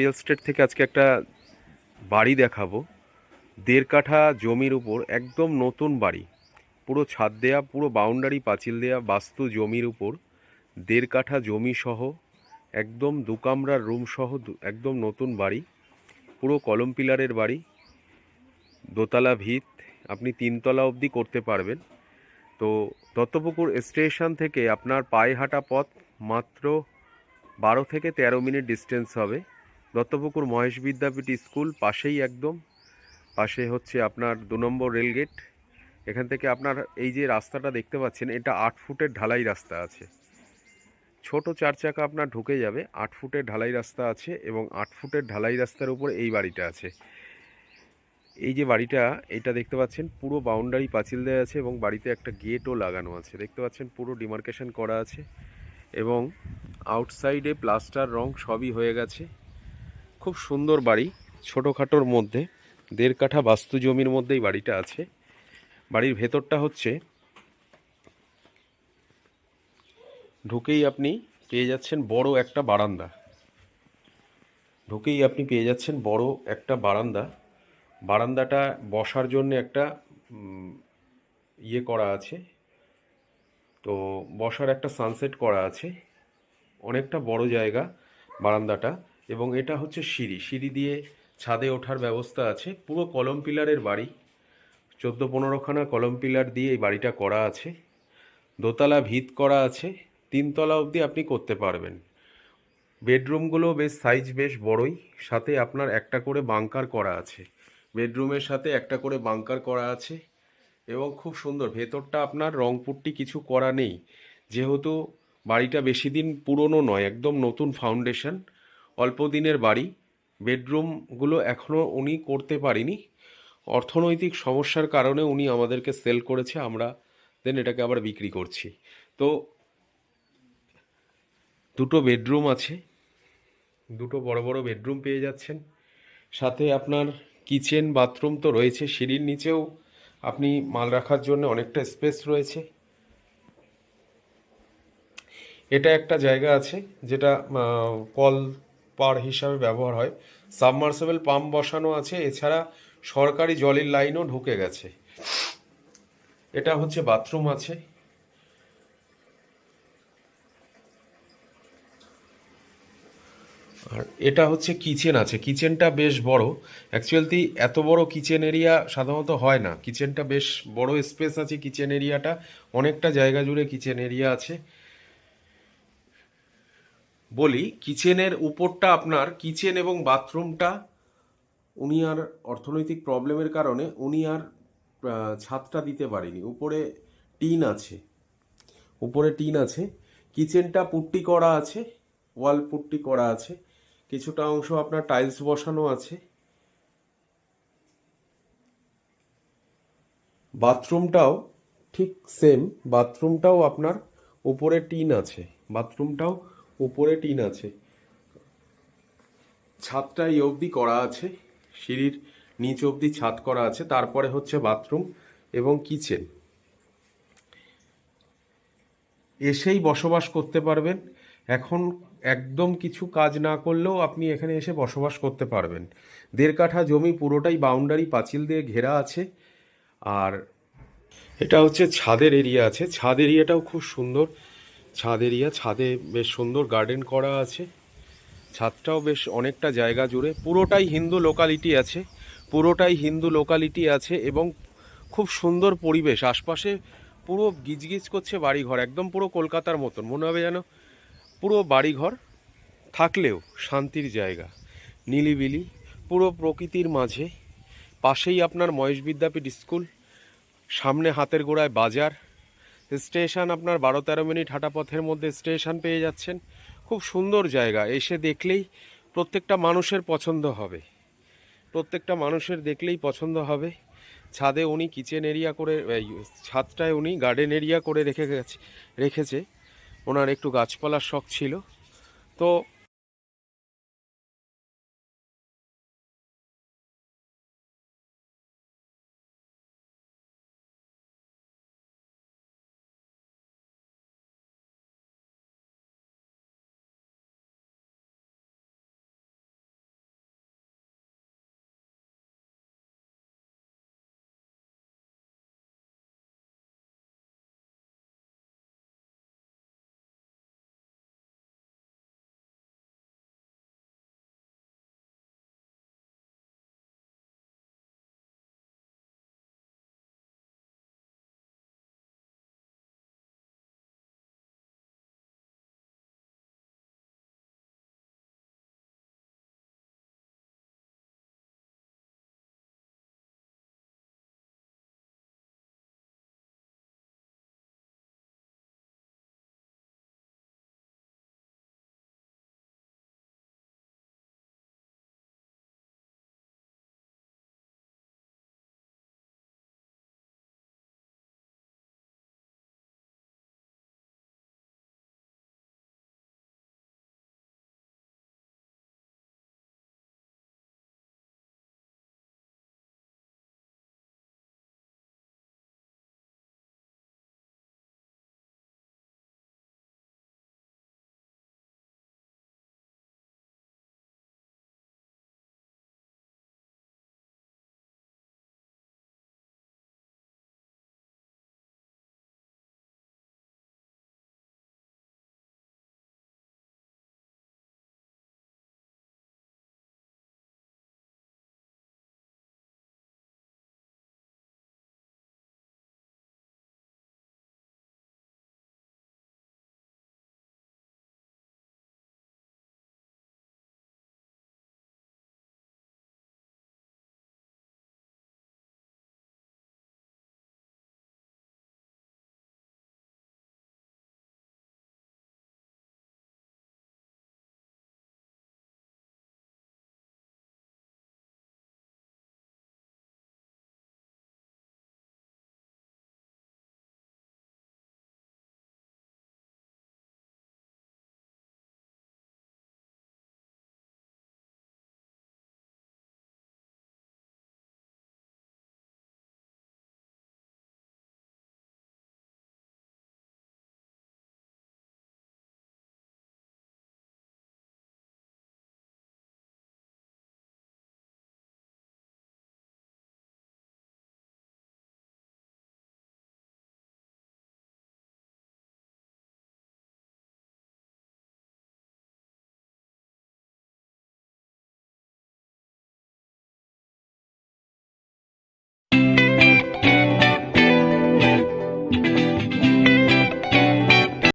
Real estate থেকে আজকে একটা বাড়ি দেখাবো। দেড় কাঠা জমির উপর একদম নতুন বাড়ি। পুরো ছাদ দেয়া, পুরো বাউন্ডারি পাঁচিল দেয়া, বাস্তু জমির উপর দেড় কাঠা জমি সহ, একদম দু কামরার রুম সহ একদম নতুন বাড়ি। পুরো কলম পিলারের বাড়ি। দোতলা ভিত, আপনি তিনতলা অবধি করতে পারবেন। তো দত্তপুকুর স্টেশন থেকে আপনার পায়ে হাঁটা পথ মাত্র বারো থেকে তেরো মিনিট ডিস্টেন্স হবে। দত্তপুকুর মহেশ বিদ্যাপীঠ স্কুল, পাশেই একদম। পাশে হচ্ছে আপনার দু নম্বর রেলগেট। এখান থেকে আপনার এই যে রাস্তাটা দেখতে পাচ্ছেন, এটা আট ফুটের ঢালাই রাস্তা আছে। ছোট চার চাকা আপনার ঢুকে যাবে, আট ফুটের ঢালাই রাস্তা আছে এবং আট ফুটের ঢালাই রাস্তার উপর এই বাড়িটা আছে। এই যে বাড়িটা, এটা দেখতে পাচ্ছেন, পুরো বাউন্ডারি পাঁচিল দেওয়া আছে এবং বাড়িতে একটা গেটও লাগানো আছে। দেখতে পাচ্ছেন, পুরো ডিমার্কেশন করা আছে এবং আউটসাইডে প্লাস্টার রং সবই হয়ে গেছে। খুব সুন্দর বাড়ি, ছোটোখাটোর মধ্যে, দেড় কাঠা বাস্তু জমির মধ্যেই বাড়িটা আছে। বাড়ির ভেতরটা হচ্ছে, ঢুকেই আপনি পেয়ে যাচ্ছেন বড় একটা বারান্দা। ঢুকেই আপনি পেয়ে যাচ্ছেন বড় একটা বারান্দা। বারান্দাটা বসার জন্য একটা ইয়ে করা আছে। তো বসার একটা সানসেট করা আছে। অনেকটা বড় জায়গা বারান্দাটা। এবং এটা হচ্ছে সিঁড়ি। সিঁড়ি দিয়ে ছাদে ওঠার ব্যবস্থা আছে। পুরো কলম পিলারের বাড়ি। চোদ্দ পনেরোখানা কলম পিলার দিয়ে এই বাড়িটা করা আছে। দোতলা ভিত করা আছে। তিনতলা অবধি আপনি করতে পারবেন। বেডরুমগুলো বেশ সাইজ বেশ বড়ই। সাথে আপনার একটা করে বাংকার করা আছে। বেডরুমের সাথে একটা করে বাংকার করা আছে এবং খুব সুন্দর। ভেতরটা আপনার রংপুরটি কিছু করা নেই। যেহেতু বাড়িটা বেশি দিন পুরনো নয়, একদম নতুন ফাউন্ডেশন অল্প দিনের বাড়ি। বেডরুমগুলো এখনও উনি করতে পারিনি। অর্থনৈতিক সমস্যার কারণে উনি আমাদেরকে সেল করেছে, আমরা দেন এটাকে আবার বিক্রি করছি। তো দুটো বেডরুম আছে, দুটো বড় বড় বেডরুম পেয়ে যাচ্ছেন। সাথে আপনার কিচেন, বাথরুম তো রয়েছে, সিঁড়ির নিচেও আপনি মাল রাখার জন্য অনেকটা স্পেস রয়েছে। এটা একটা জায়গা আছে যেটা কল পার হিসাবে ব্যবহার হয়। সাবমার্সেবল পাম্প বসানো আছে, এছাড়া সরকারি জলের লাইনও ঢুকে গেছে। এটা হচ্ছে বাথরুম আছে। আর এটা হচ্ছে কিচেন আছে। কিচেনটা বেশ বড়। অ্যাকচুয়ালি এত বড় কিচেন এরিয়া সাধারণত হয় না। কিচেনটা বেশ বড় স্পেস আছে কিচেন এরিয়াটা। অনেকটা জায়গা জুড়ে কিচেন এরিয়া আছে। বলি, কিচেনের উপরটা আপনার, কিচেন এবং বাথরুমটা, উনি আর অর্থনৈতিক প্রবলেমের কারণে উনি আর ছাদটা দিতে পারেনি। উপরে টিন আছে। উপরে টিন আছে। কিচেনটা পুট্টি করা আছে, ওয়াল পুট্টি করা আছে। কিছুটা অংশ আপনার টাইলস বসানো আছে। বাথরুমটাও ঠিক সেম। বাথরুমটাও আপনার উপরে টিন আছে। বাথরুমটাও উপরে টিন আছে। ছাদটা এই অবধি করা আছে। সিঁড়ির নিচ অবধি ছাদ করা আছে। তারপরে হচ্ছে বাথরুম এবং কিচেন। এসেই বসবাস করতে পারবেন। এখন একদম কিছু কাজ না করলেও আপনি এখানে এসে বসবাস করতে পারবেন। দেড় কাঠা জমি পুরোটাই বাউন্ডারি পাঁচিল দিয়ে ঘেরা আছে। আর এটা হচ্ছে ছাদের এরিয়া আছে। ছাদ এরিয়াটাও খুব সুন্দর। ছাদ এরিয়া, ছাদে বেশ সুন্দর গার্ডেন করা আছে। ছাদটাও বেশ অনেকটা জায়গা জুড়ে। পুরোটাই হিন্দু লোকালিটি আছে। পুরোটাই হিন্দু লোকালিটি আছে এবং খুব সুন্দর পরিবেশ। আশপাশে পুরো গিজগিজ করছে বাড়িঘর, একদম পুরো কলকাতার মতন। মনে হবে যেন পুরো বাড়িঘর থাকলেও শান্তির জায়গা, নিলিবিলি, পুরো প্রকৃতির মাঝে। পাশেই আপনার মহেশ বিদ্যাপীঠ স্কুল, সামনে হাতের গোড়ায় বাজার। স্টেশন আপনার বারো তেরো মিনিট হাঁটা পথের মধ্যে স্টেশন পেয়ে যাচ্ছেন। খুব সুন্দর জায়গা, এসে দেখলেই প্রত্যেকটা মানুষের পছন্দ হবে। প্রত্যেকটা মানুষের দেখলেই পছন্দ হবে। ছাদে উনি কিচেন এরিয়া করে ছাদটায় উনি গার্ডেন এরিয়া করে রেখে গেছে, রেখেছে। ওনার একটু গাছপালার শখ ছিল। তো